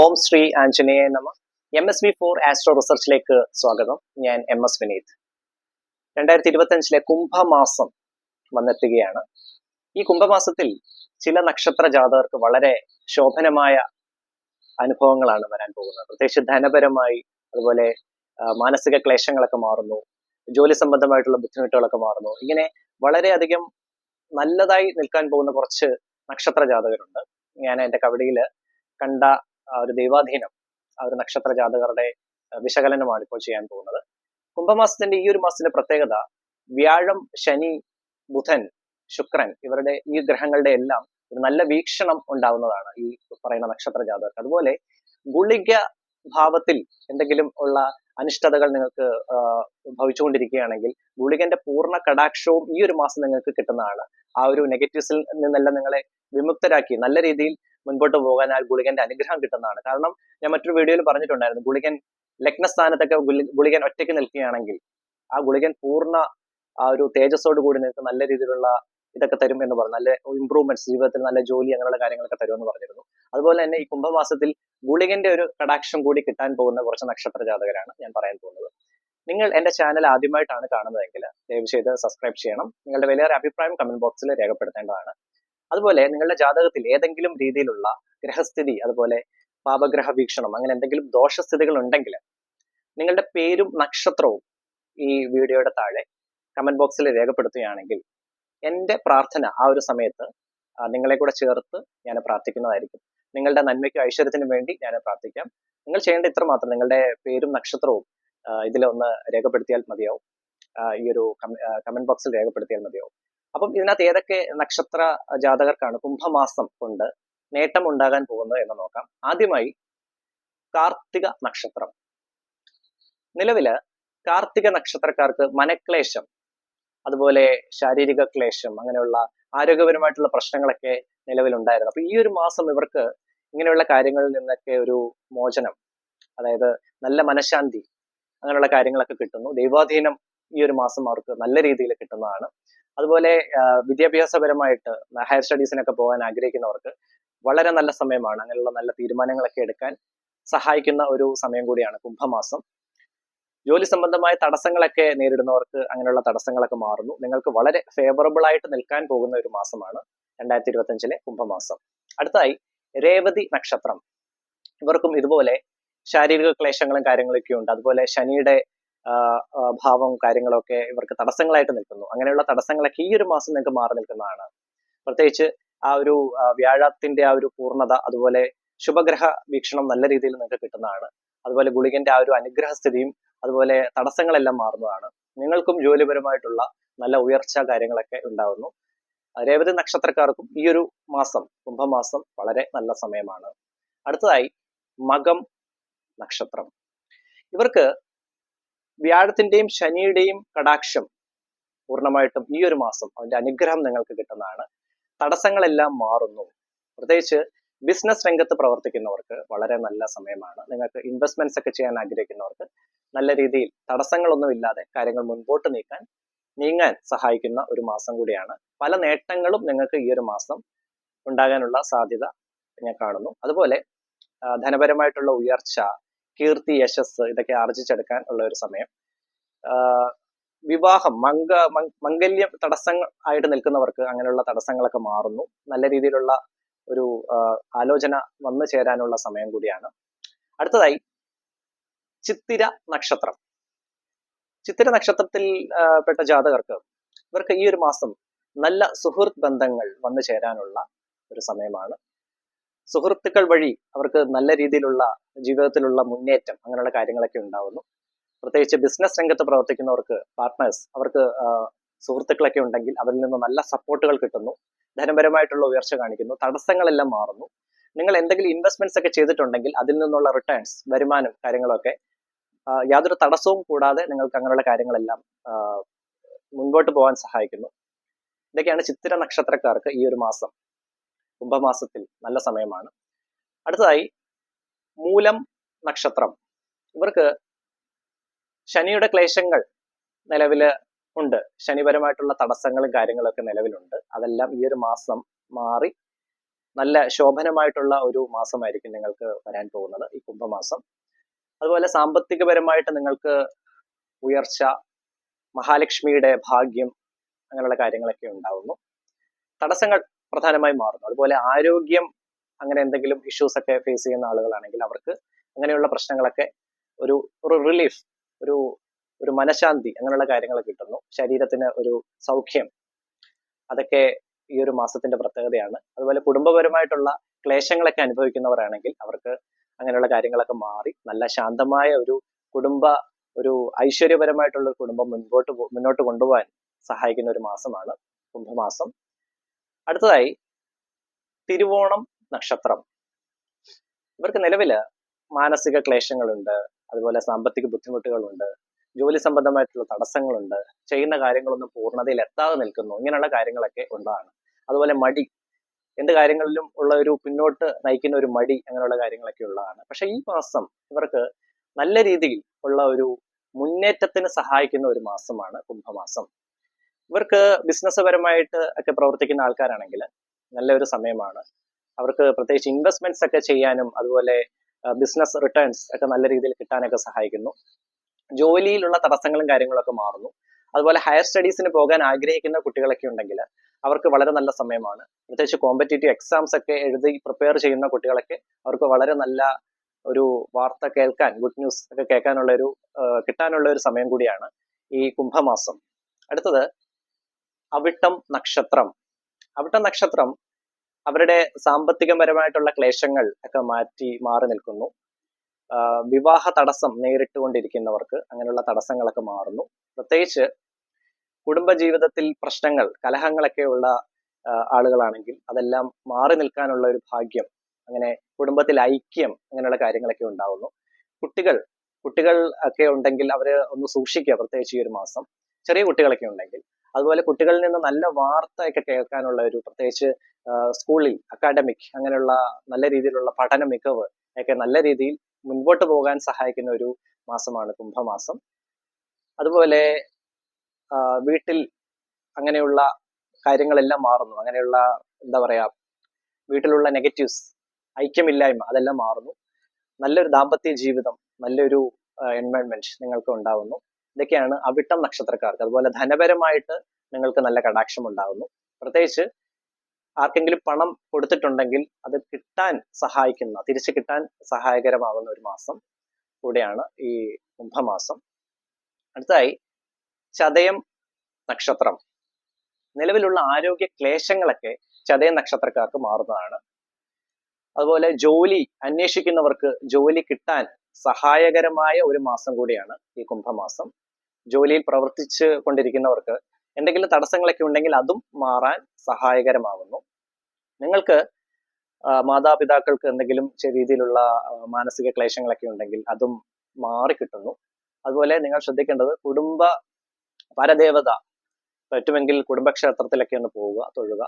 ഓം ശ്രീ ആഞ്ജനേയ നമ. M S V for Astro റിസർച്ചിലേക്ക് സ്വാഗതം. ഞാൻ എം എസ് വിനീത്. രണ്ടായിരത്തി ഇരുപത്തിയഞ്ചിലെ കുംഭമാസം വന്നെത്തുകയാണ്. ഈ കുംഭമാസത്തിൽ ചില നക്ഷത്ര ജാതകർക്ക് വളരെ ശോഭനമായ അനുഭവങ്ങളാണ് വരാൻ പോകുന്നത്. പ്രത്യേകിച്ച് ധനപരമായി അതുപോലെ മാനസിക ക്ലേശങ്ങളൊക്കെ മാറുന്നു. ജോലി സംബന്ധമായിട്ടുള്ള ബുദ്ധിമുട്ടുകളൊക്കെ മാറുന്നു. ഇങ്ങനെ വളരെയധികം നല്ലതായി നിൽക്കാൻ പോകുന്ന കുറച്ച് നക്ഷത്ര ജാതകരുണ്ട്. ഞാൻ എന്റെ കവടിയിൽ കണ്ട ഒരു ദൈവാധീനം ആ ഒരു നക്ഷത്ര ജാതകരുടെ വിശകലനമാണ് ഇപ്പോൾ ചെയ്യാൻ പോകുന്നത്. കുംഭമാസത്തിന്റെ ഈ ഒരു മാസത്തിന്റെ പ്രത്യേകത വ്യാഴം ശനി ബുധൻ ശുക്രൻ ഇവരുടെ ഈ ഗ്രഹങ്ങളുടെ എല്ലാം ഒരു നല്ല വീക്ഷണം ഉണ്ടാവുന്നതാണ് ഈ പറയുന്ന നക്ഷത്ര ജാതകർക്ക് അതുപോലെ ഗുളിക ഭാവത്തിൽ എന്തെങ്കിലും ഉള്ള അനിഷ്ടതകൾ നിങ്ങൾക്ക് ഭവിച്ചുകൊണ്ടിരിക്കുകയാണെങ്കിൽ ഗുളികന്റെ പൂർണ കടാക്ഷവും ഈ ഒരു മാസം നിങ്ങൾക്ക് കിട്ടുന്നതാണ്. ആ ഒരു നെഗറ്റീവ്സിൽ നിന്നെല്ലാം നിങ്ങളെ വിമുക്തരാക്കി നല്ല രീതിയിൽ മുൻപോട്ട് പോകാൻ ആ ഗുളികന്റെ അനുഗ്രഹം കിട്ടുന്നതാണ്. കാരണം ഞാൻ മറ്റൊരു വീഡിയോയിൽ പറഞ്ഞിട്ടുണ്ടായിരുന്നു ഗുളികൻ ലഗ്നസ്ഥാനത്തൊക്കെ ഗുളി- ഗുളികൻ ഒറ്റയ്ക്ക് നിൽക്കുകയാണെങ്കിൽ ആ ഗുളികൻ പൂർണ ആ ഒരു തേജസ്സോട് കൂടി നിങ്ങൾക്ക് നല്ല രീതിയിലുള്ള ഇതൊക്കെ തരും എന്ന് പറഞ്ഞു. നല്ല ഇമ്പ്രൂവ്മെന്റ്സ് ജീവിതത്തിൽ നല്ല ജോലി അങ്ങനെയുള്ള കാര്യങ്ങളൊക്കെ തരുമെന്ന് പറഞ്ഞിരുന്നു. അതുപോലെ തന്നെ ഈ കുംഭമാസത്തിൽ ഗുളികന്റെ ഒരു കടാക്ഷം കൂടി കിട്ടാൻ പോകുന്ന കുറച്ച് നക്ഷത്ര ജാതകരാണ് ഞാൻ പറയാൻ പോകുന്നത്. നിങ്ങൾ എന്റെ ചാനൽ ആദ്യമായിട്ടാണ് കാണുന്നതെങ്കിൽ ദയവ് ചെയ്ത് സബ്സ്ക്രൈബ് ചെയ്യണം. നിങ്ങളുടെ വലിയൊരു അഭിപ്രായം കമന്റ് ബോക്സിൽ രേഖപ്പെടുത്തേണ്ടതാണ്. അതുപോലെ നിങ്ങളുടെ ജാതകത്തിൽ ഏതെങ്കിലും രീതിയിലുള്ള ഗ്രഹസ്ഥിതി അതുപോലെ പാപഗ്രഹ വീക്ഷണം അങ്ങനെ എന്തെങ്കിലും ദോഷസ്ഥിതികൾ ഉണ്ടെങ്കിൽ നിങ്ങളുടെ പേരും നക്ഷത്രവും ഈ വീഡിയോയുടെ താഴെ കമന്റ് ബോക്സിൽ രേഖപ്പെടുത്തുകയാണെങ്കിൽ എന്റെ പ്രാർത്ഥന ആ ഒരു സമയത്ത് നിങ്ങളെ കൂടെ ചേർത്ത് ഞാൻ പ്രാർത്ഥിക്കുന്നതായിരിക്കും. നിങ്ങളുടെ നന്മയ്ക്കും ഐശ്വര്യത്തിനും വേണ്ടി ഞാൻ പ്രാർത്ഥിക്കാം. നിങ്ങൾ ചെയ്യേണ്ട ഇത്ര മാത്രം നിങ്ങളുടെ പേരും നക്ഷത്രവും ഇതിലൊന്ന് രേഖപ്പെടുത്തിയാൽ മതിയാവും. ഈ ഒരു കമന്റ് ബോക്സിൽ രേഖപ്പെടുത്തിയാൽ മതിയാവും. അപ്പം ഇതിനകത്ത് ഏതൊക്കെ നക്ഷത്ര ജാതകർക്കാണ് കുംഭമാസം കൊണ്ട് നേട്ടം ഉണ്ടാകാൻ പോകുന്നത് എന്ന് നോക്കാം. ആദ്യമായി കാർത്തിക നക്ഷത്രം. നിലവിൽ കാർത്തിക നക്ഷത്രക്കാർക്ക് മനക്ലേശം അതുപോലെ ശാരീരിക ക്ലേശം അങ്ങനെയുള്ള ആരോഗ്യപരമായിട്ടുള്ള പ്രശ്നങ്ങളൊക്കെ നിലവിലുണ്ടായിരുന്നു. അപ്പൊ ഈ ഒരു മാസം ഇവർക്ക് ഇങ്ങനെയുള്ള കാര്യങ്ങളിൽ നിന്നൊക്കെ ഒരു മോചനം അതായത് നല്ല മനഃശാന്തി അങ്ങനെയുള്ള കാര്യങ്ങളൊക്കെ കിട്ടുന്നു. ദൈവാധീനം ഈ ഒരു മാസം അവർക്ക് നല്ല രീതിയിൽ കിട്ടുന്നതാണ്. അതുപോലെ വിദ്യാഭ്യാസപരമായിട്ട് ഹയർ സ്റ്റഡീസിനൊക്കെ പോകാൻ ആഗ്രഹിക്കുന്നവർക്ക് വളരെ നല്ല സമയമാണ്. അങ്ങനെയുള്ള നല്ല തീരുമാനങ്ങളൊക്കെ എടുക്കാൻ സഹായിക്കുന്ന ഒരു സമയം കൂടിയാണ് കുംഭമാസം. ജോലി സംബന്ധമായ തടസ്സങ്ങളൊക്കെ നേരിടുന്നവർക്ക് അങ്ങനെയുള്ള തടസ്സങ്ങളൊക്കെ മാറുന്നു. നിങ്ങൾക്ക് വളരെ ഫേവറബിൾ ആയിട്ട് നിൽക്കാൻ പോകുന്ന ഒരു മാസമാണ് രണ്ടായിരത്തി ഇരുപത്തിയഞ്ചിലെ കുംഭമാസം. അടുത്തായി രേവതി നക്ഷത്രം. ഇവർക്കും ഇതുപോലെ ശാരീരിക ക്ലേശങ്ങളും കാര്യങ്ങളൊക്കെ ഉണ്ട് അതുപോലെ ശനിയുടെ ഭാവം കാര്യങ്ങളൊക്കെ ഇവർക്ക് തടസ്സങ്ങളായിട്ട് നിൽക്കുന്നു. അങ്ങനെയുള്ള തടസ്സങ്ങളൊക്കെ ഈ ഒരു മാസം നിങ്ങൾക്ക് മാറി നിൽക്കുന്നതാണ്. പ്രത്യേകിച്ച് ആ ഒരു വ്യാഴത്തിന്റെ ആ ഒരു പൂർണത അതുപോലെ ശുഭഗ്രഹ വീക്ഷണം നല്ല രീതിയിൽ നിങ്ങൾക്ക് കിട്ടുന്നതാണ്. അതുപോലെ ഗുളികന്റെ ആ ഒരു അനുഗ്രഹ സ്ഥിതിയും അതുപോലെ തടസ്സങ്ങളെല്ലാം മാറുന്നതാണ്. നിങ്ങൾക്കും ജോലിപരമായിട്ടുള്ള നല്ല ഉയർച്ച കാര്യങ്ങളൊക്കെ ഉണ്ടാവുന്നു. രേവതി നക്ഷത്രക്കാർക്കും ഈ ഒരു മാസം കുംഭമാസം വളരെ നല്ല സമയമാണ്. അടുത്തതായി മകം നക്ഷത്രം. ഇവർക്ക് വ്യാഴത്തിന്റെയും ശനിയുടെയും കടാക്ഷം പൂർണമായിട്ടും ഈ ഒരു മാസം അതിന്റെ അനുഗ്രഹം നിങ്ങൾക്ക് കിട്ടുന്നതാണ്. തടസ്സങ്ങളെല്ലാം മാറുന്നു. പ്രത്യേകിച്ച് ബിസിനസ് രംഗത്ത് പ്രവർത്തിക്കുന്നവർക്ക് വളരെ നല്ല സമയമാണ്. നിങ്ങൾക്ക് ഇൻവെസ്റ്റ്മെന്റ്സ് ഒക്കെ ചെയ്യാൻ ആഗ്രഹിക്കുന്നവർക്ക് നല്ല രീതിയിൽ തടസ്സങ്ങളൊന്നും ഇല്ലാതെ കാര്യങ്ങൾ മുൻപോട്ട് നീക്കാൻ നീങ്ങാൻ സഹായിക്കുന്ന ഒരു മാസം കൂടിയാണ്. പല നേട്ടങ്ങളും നിങ്ങൾക്ക് ഈ ഒരു മാസം ഉണ്ടാകാനുള്ള സാധ്യത ഞാൻ കാണുന്നു. അതുപോലെ ധനപരമായിട്ടുള്ള ഉയർച്ച കീർത്തി യശസ് ഇതൊക്കെ ആർജിച്ചെടുക്കാൻ ഉള്ള ഒരു സമയം. വിവാഹം മംഗ മംഗല്യം തടസ്സങ്ങൾ ആയിട്ട് നിൽക്കുന്നവർക്ക് അങ്ങനെയുള്ള തടസ്സങ്ങളൊക്കെ മാറുന്നു. നല്ല രീതിയിലുള്ള ഒരു ആലോചന വന്നു ചേരാനുള്ള സമയം കൂടിയാണ്. അടുത്തതായി ചിത്തിര നക്ഷത്രം. ചിത്തിര നക്ഷത്രത്തിൽ പെട്ട ജാതകർക്ക് ഇവർക്ക് ഈ ഒരു മാസം നല്ല സുഹൃത്ത് ബന്ധങ്ങൾ വന്നു ചേരാനുള്ള ഒരു സമയമാണ്. സുഹൃത്തുക്കൾ വഴി അവർക്ക് നല്ല രീതിയിലുള്ള ജീവിതത്തിലുള്ള മുന്നേറ്റം അങ്ങനെയുള്ള കാര്യങ്ങളൊക്കെ ഉണ്ടാവുന്നു. പ്രത്യേകിച്ച് ബിസിനസ് രംഗത്ത് പ്രവർത്തിക്കുന്നവർക്ക് പാർട്ട്നേഴ്സ് അവർക്ക് സുഹൃത്തുക്കളൊക്കെ ഉണ്ടെങ്കിൽ അവരിൽ നിന്ന് നല്ല സപ്പോർട്ടുകൾ കിട്ടുന്നു. ധനപരമായിട്ടുള്ള ഉയർച്ച കാണിക്കുന്നു. തടസ്സങ്ങളെല്ലാം മാറുന്നു. നിങ്ങൾ എന്തെങ്കിലും ഇൻവെസ്റ്റ്മെന്റ്സ് ഒക്കെ ചെയ്തിട്ടുണ്ടെങ്കിൽ അതിൽ നിന്നുള്ള റിട്ടേൺസ് വരുമാനം കാര്യങ്ങളൊക്കെ യാതൊരു തടസ്സവും കൂടാതെ നിങ്ങൾക്ക് അങ്ങനെയുള്ള കാര്യങ്ങളെല്ലാം മുൻപോട്ട് പോകാൻ സഹായിക്കുന്നു. ഇതൊക്കെയാണ് ചിത്തിര നക്ഷത്രക്കാർക്ക് ഈ ഒരു മാസം കുംഭമാസത്തിൽ നല്ല സമയമാണ്. അടുത്തതായി മൂലം നക്ഷത്രം. ഇവർക്ക് ശനിയുടെ ക്ലേശങ്ങൾ നിലവിൽ ഉണ്ട്. ശനിപരമായിട്ടുള്ള തടസ്സങ്ങളും കാര്യങ്ങളൊക്കെ നിലവിലുണ്ട്. അതെല്ലാം ഈ ഒരു മാസം മാറി നല്ല ശോഭനമായിട്ടുള്ള ഒരു മാസമായിരിക്കും നിങ്ങൾക്ക് വരാൻ പോകുന്നത് ഈ കുംഭമാസം. അതുപോലെ സാമ്പത്തികപരമായിട്ട് നിങ്ങൾക്ക് ഉയർച്ച മഹാലക്ഷ്മിയുടെ ഭാഗ്യം അങ്ങനെയുള്ള കാര്യങ്ങളൊക്കെ ഉണ്ടാവുന്നു. തടസ്സങ്ങൾ പ്രധാനമായും മാറുന്നു. അതുപോലെ ആരോഗ്യം അങ്ങനെ എന്തെങ്കിലും ഇഷ്യൂസ് ഒക്കെ ഫേസ് ചെയ്യുന്ന ആളുകളാണെങ്കിൽ അവർക്ക് അങ്ങനെയുള്ള പ്രശ്നങ്ങളൊക്കെ ഒരു ഒരു റിലീഫ് ഒരു ഒരു മനഃശാന്തി അങ്ങനെയുള്ള കാര്യങ്ങൾ കിട്ടുന്നു. ശരീരത്തിന് ഒരു സൗഖ്യം. അതൊക്കെ ഈ ഒരു മാസത്തിന്റെ പ്രത്യേകതയാണ്. അതുപോലെ കുടുംബപരമായിട്ടുള്ള ക്ലേശങ്ങളൊക്കെ അനുഭവിക്കുന്നവരാണെങ്കിൽ അവർക്ക് അങ്ങനെയുള്ള കാര്യങ്ങളൊക്കെ മാറി നല്ല ശാന്തമായ ഒരു കുടുംബ ഒരു ഐശ്വര്യപരമായിട്ടുള്ള ഒരു കുടുംബം മുൻപോട്ട് മുന്നോട്ട് കൊണ്ടുപോകാൻ സഹായിക്കുന്ന ഒരു മാസമാണ് കുംഭമാസം. അടുത്തതായി തിരുവോണം നക്ഷത്രം. ഇവർക്ക് നിലവിൽ മാനസിക ക്ലേശങ്ങളുണ്ട് അതുപോലെ സാമ്പത്തിക ബുദ്ധിമുട്ടുകളുണ്ട് ജോലി സംബന്ധമായിട്ടുള്ള തടസ്സങ്ങളുണ്ട് ചെയ്യുന്ന കാര്യങ്ങളൊന്നും പൂർണതയിൽ എത്താതെ നിൽക്കുന്നു ഇങ്ങനെയുള്ള കാര്യങ്ങളൊക്കെ ഉള്ളതാണ്. അതുപോലെ മടി എന്ത് കാര്യങ്ങളിലും ഉള്ള ഒരു പിന്നോട്ട് നയിക്കുന്ന ഒരു മടി അങ്ങനെയുള്ള കാര്യങ്ങളൊക്കെ ഉള്ളതാണ്. പക്ഷെ ഈ മാസം ഇവർക്ക് നല്ല രീതിയിൽ ഉള്ള ഒരു മുന്നേറ്റത്തിന് സഹായിക്കുന്ന ഒരു മാസമാണ് കുംഭമാസം. ഇവർക്ക് ബിസിനസ് പരമായിട്ട് ഒക്കെ പ്രവർത്തിക്കുന്ന ആൾക്കാരാണെങ്കിൽ നല്ലൊരു സമയമാണ്. അവർക്ക് പ്രത്യേകിച്ച് ഇൻവെസ്റ്റ്മെന്റ്സ് ഒക്കെ ചെയ്യാനും അതുപോലെ ബിസിനസ് റിട്ടേൺസ് ഒക്കെ നല്ല രീതിയിൽ കിട്ടാനൊക്കെ സഹായിക്കുന്നു. ജോലിയിലുള്ള തടസ്സങ്ങളും കാര്യങ്ങളൊക്കെ മാറുന്നു. അതുപോലെ ഹയർ സ്റ്റഡീസിന് പോകാൻ ആഗ്രഹിക്കുന്ന കുട്ടികളൊക്കെ ഉണ്ടെങ്കിൽ അവർക്ക് വളരെ നല്ല സമയമാണ്. പ്രത്യേകിച്ച് കോമ്പറ്റേറ്റീവ് എക്സാംസ് ഒക്കെ എഴുതി പ്രിപ്പയർ ചെയ്യുന്ന കുട്ടികളൊക്കെ അവർക്ക് വളരെ നല്ല ഒരു വാർത്ത കേൾക്കാൻ ഗുഡ് ന്യൂസ് ഒക്കെ കേൾക്കാനുള്ള ഒരു കിട്ടാനുള്ള ഒരു സമയം കൂടിയാണ് ഈ കുംഭമാസം. അടുത്തത് അവിട്ടം നക്ഷത്രം. അവിട്ടം നക്ഷത്രം അവരുടെ സാമ്പത്തികപരമായിട്ടുള്ള ക്ലേശങ്ങൾ ഒക്കെ മാറ്റി മാറി നിൽക്കുന്നു. വിവാഹ തടസ്സം നേരിട്ടുകൊണ്ടിരിക്കുന്നവർക്ക് അങ്ങനെയുള്ള തടസ്സങ്ങളൊക്കെ മാറുന്നു. പ്രത്യേകിച്ച് കുടുംബജീവിതത്തിൽ പ്രശ്നങ്ങൾ കലഹങ്ങളൊക്കെ ഉള്ള ആളുകളാണെങ്കിൽ അതെല്ലാം മാറി നിൽക്കാനുള്ള ഒരു ഭാഗ്യം അങ്ങനെ കുടുംബത്തിൽ ഐക്യം അങ്ങനെയുള്ള കാര്യങ്ങളൊക്കെ ഉണ്ടാവുന്നു. കുട്ടികൾ കുട്ടികൾ ഒക്കെ ഉണ്ടെങ്കിൽ അവരെ ഒന്ന് സൂക്ഷിക്കുക പ്രത്യേകിച്ച് ഈ ഒരു മാസം. ചെറിയ കുട്ടികളൊക്കെ ഉണ്ടെങ്കിൽ അതുപോലെ കുട്ടികളിൽ നിന്ന് നല്ല വാർത്തയൊക്കെ കേൾക്കാനുള്ള ഒരു പ്രത്യേകിച്ച് സ്കൂളിൽ അക്കാഡമിക് അങ്ങനെയുള്ള നല്ല രീതിയിലുള്ള പഠന മികവ് ഒക്കെ നല്ല രീതിയിൽ മുൻപോട്ട് പോകാൻ സഹായിക്കുന്ന ഒരു മാസമാണ് കുംഭമാസം. അതുപോലെ വീട്ടിൽ അങ്ങനെയുള്ള കാര്യങ്ങളെല്ലാം മാറുന്നു. അങ്ങനെയുള്ള എന്താ പറയാ വീട്ടിലുള്ള നെഗറ്റീവ്സ് ഐക്യമില്ലായ്മ അതെല്ലാം മാറുന്നു. നല്ലൊരു ദാമ്പത്യ ജീവിതം നല്ലൊരു എൻവയോൺമെന്റ് നിങ്ങൾക്ക് ഉണ്ടാവുന്നു. ഇതൊക്കെയാണ് അവിട്ടം നക്ഷത്രക്കാർക്ക്. അതുപോലെ ധനപരമായിട്ട് നിങ്ങൾക്ക് നല്ല കടാക്ഷം ഉണ്ടാകുന്നു പ്രത്യേകിച്ച് ആർക്കെങ്കിലും പണം കൊടുത്തിട്ടുണ്ടെങ്കിൽ അത് കിട്ടാൻ സഹായിക്കുന്ന തിരിച്ചു കിട്ടാൻ സഹായകരമാകുന്ന ഒരു മാസം കൂടെയാണ് ഈ കുംഭമാസം. അടുത്തതായി ചതയം നക്ഷത്രം. നിലവിലുള്ള ആരോഗ്യ ക്ലേശങ്ങളൊക്കെ ചതയം നക്ഷത്രക്കാർക്ക് മാറുന്നതാണ്. അതുപോലെ ജോലി അന്വേഷിക്കുന്നവർക്ക് ജോലി കിട്ടാൻ സഹായകരമായ ഒരു മാസം കൂടിയാണ് ഈ കുംഭമാസം. ജോലിയിൽ പ്രവർത്തിച്ച് കൊണ്ടിരിക്കുന്നവർക്ക് എന്തെങ്കിലും തടസ്സങ്ങളൊക്കെ ഉണ്ടെങ്കിൽ അതും മാറാൻ സഹായകരമാകുന്നു നിങ്ങൾക്ക് മാതാപിതാക്കൾക്ക് എന്തെങ്കിലും രീതിയിലുള്ള മാനസിക ക്ലേശങ്ങളൊക്കെ ഉണ്ടെങ്കിൽ അതും മാറിക്കിട്ടുന്നു. അതുപോലെ നിങ്ങൾ ശ്രദ്ധിക്കേണ്ടത് കുടുംബ പരദേവത പറ്റുമെങ്കിൽ കുടുംബക്ഷേത്രത്തിലൊക്കെ ഒന്ന് പോവുക തൊഴുക.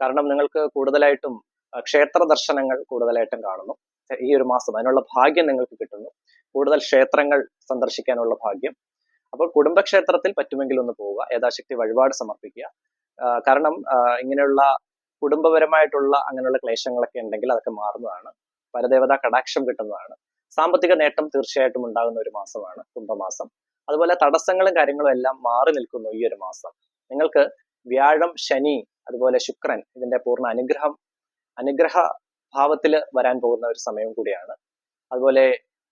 കാരണം നിങ്ങൾക്ക് കൂടുതലായിട്ടും ക്ഷേത്ര ദർശനങ്ങൾ കൂടുതലായിട്ടും കാണുന്നു. ഈ ഒരു മാസം അതിനുള്ള ഭാഗ്യം നിങ്ങൾക്ക് കിട്ടുന്നു. കൂടുതൽ ക്ഷേത്രങ്ങൾ സന്ദർശിക്കാനുള്ള ഭാഗ്യം. അപ്പോൾ കുടുംബക്ഷേത്രത്തിൽ പറ്റുമെങ്കിൽ ഒന്ന് പോവുക യഥാശക്തി വഴിപാട് സമർപ്പിക്കുക. കാരണം ഇങ്ങനെയുള്ള കുടുംബപരമായിട്ടുള്ള അങ്ങനെയുള്ള ക്ലേശങ്ങളൊക്കെ ഉണ്ടെങ്കിൽ അതൊക്കെ മാറുന്നതാണ്. പരദേവതാ കടാക്ഷം കിട്ടുന്നതാണ്. സാമ്പത്തിക നേട്ടം തീർച്ചയായിട്ടും ഉണ്ടാകുന്ന ഒരു മാസമാണ് കുംഭമാസം. അതുപോലെ തടസ്സങ്ങളും കാര്യങ്ങളും എല്ലാം മാറി നിൽക്കുന്നു ഈ ഒരു മാസം. നിങ്ങൾക്ക് വ്യാഴം ശനി അതുപോലെ ശുക്രൻ ഇതിന്റെ പൂർണ അനുഗ്രഹം അനുഗ്രഹ ഭാവത്തിൽ വരാൻ പോകുന്ന ഒരു സമയം കൂടിയാണ്. അതുപോലെ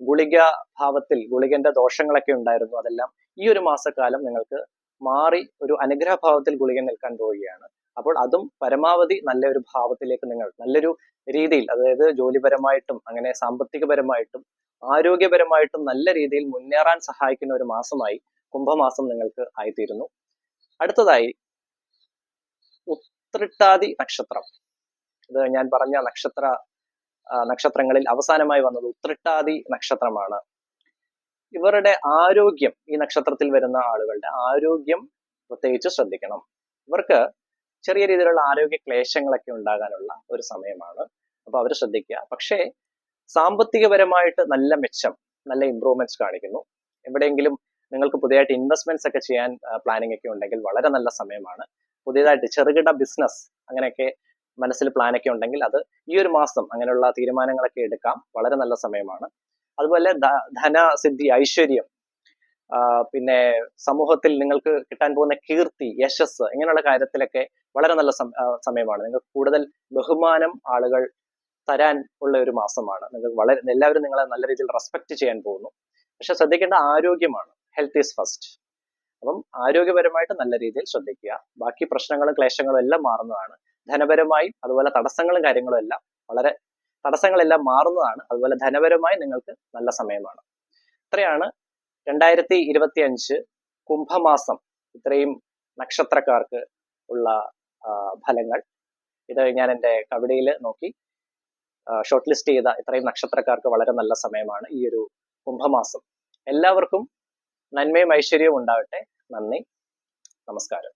ഗുളിക ഭാവത്തിൽ ഗുളികന്റെ ദോഷങ്ങളൊക്കെ ഉണ്ടായിരുന്നു അതെല്ലാം ഈ ഒരു മാസക്കാലം നിങ്ങൾക്ക് മാറി ഒരു അനുഗ്രഹ ഭാവത്തിൽ ഗുളിക നിൽക്കാൻ പോവുകയാണ്. അപ്പോൾ അതും പരമാവധി നല്ല ഒരു ഭാവത്തിലേക്ക് നിങ്ങൾ നല്ലൊരു രീതിയിൽ അതായത് ജോലിപരമായിട്ടും അങ്ങനെ സാമ്പത്തികപരമായിട്ടും ആരോഗ്യപരമായിട്ടും നല്ല രീതിയിൽ മുന്നേറാൻ സഹായിക്കുന്ന ഒരു മാസമായി കുംഭമാസം നിങ്ങൾക്ക് ആയിത്തീരുന്നു. അടുത്തതായി ഉത്രട്ടാതി നക്ഷത്രം. ഇത് ഞാൻ പറഞ്ഞ നക്ഷത്ര നക്ഷത്രങ്ങളിൽ അവസാനമായി വന്നത് ഉത്രട്ടാതി നക്ഷത്രമാണ്. ഇവരുടെ ആരോഗ്യം ഈ നക്ഷത്രത്തിൽ വരുന്ന ആളുകളുടെ ആരോഗ്യം പ്രത്യേകിച്ച് ശ്രദ്ധിക്കണം. ഇവർക്ക് ചെറിയ രീതിയിലുള്ള ആരോഗ്യ ക്ലേശങ്ങളൊക്കെ ഉണ്ടാകാനുള്ള ഒരു സമയമാണ്. അപ്പൊ അവർ ശ്രദ്ധിക്കുക. പക്ഷേ സാമ്പത്തികപരമായിട്ട് നല്ല മെച്ചം നല്ല ഇമ്പ്രൂവ്മെന്റ്സ് കാണിക്കുന്നു. എവിടെയെങ്കിലും നിങ്ങൾക്ക് പുതിയതായിട്ട് ഇൻവെസ്റ്റ്മെന്റ്സ് ഒക്കെ ചെയ്യാൻ പ്ലാനിംഗ് ഒക്കെ ഉണ്ടെങ്കിൽ വളരെ നല്ല സമയമാണ്. പുതിയതായിട്ട് ചെറുകിട ബിസിനസ് അങ്ങനെയൊക്കെ മനസ്സിൽ പ്ലാനൊക്കെ ഉണ്ടെങ്കിൽ അത് ഈ ഒരു മാസം അങ്ങനെയുള്ള തീരുമാനങ്ങളൊക്കെ എടുക്കാം. വളരെ നല്ല സമയമാണ്. അതുപോലെ ധ- ധനസിദ്ധി ഐശ്വര്യം പിന്നെ സമൂഹത്തിൽ നിങ്ങൾക്ക് കിട്ടാൻ പോകുന്ന കീർത്തി യശസ് ഇങ്ങനെയുള്ള കാര്യത്തിലൊക്കെ വളരെ നല്ല സമയമാണ്. നിങ്ങൾക്ക് കൂടുതൽ ബഹുമാനം ആളുകൾ തരാൻ ഉള്ള ഒരു മാസമാണ്. നിങ്ങൾക്ക് വളരെ എല്ലാവരും നിങ്ങളെ നല്ല രീതിയിൽ റെസ്പെക്ട് ചെയ്യാൻ പോകുന്നു. പക്ഷെ ശ്രദ്ധിക്കേണ്ട ആരോഗ്യമാണ്. ഹെൽത്ത് ഈസ് ഫസ്റ്റ് അപ്പം ആരോഗ്യപരമായിട്ട് നല്ല രീതിയിൽ ശ്രദ്ധിക്കുക. ബാക്കി പ്രശ്നങ്ങളും ക്ലേശങ്ങളും എല്ലാം മാറുന്നതാണ്. ധനപരമായി അതുപോലെ തടസ്സങ്ങളും കാര്യങ്ങളും എല്ലാം വളരെ തടസ്സങ്ങളെല്ലാം മാറുന്നതാണ്. അതുപോലെ ധനപരമായി നിങ്ങൾക്ക് നല്ല സമയമാണ്. ഇത്രയാണ് രണ്ടായിരത്തി ഇരുപത്തി അഞ്ച് കുംഭമാസം. ഇത്രയും നക്ഷത്രക്കാർക്ക് ഉള്ള ഫലങ്ങൾ. ഇത് ഞാൻ എന്റെ കവിതയിൽ നോക്കി ഷോർട്ട് ലിസ്റ്റ് ചെയ്ത ഇത്രയും നക്ഷത്രക്കാർക്ക് വളരെ നല്ല സമയമാണ് ഈ ഒരു കുംഭമാസം. എല്ലാവർക്കും നന്മയും ഐശ്വര്യവും ഉണ്ടാവട്ടെ നന്ദി. നമസ്കാരം.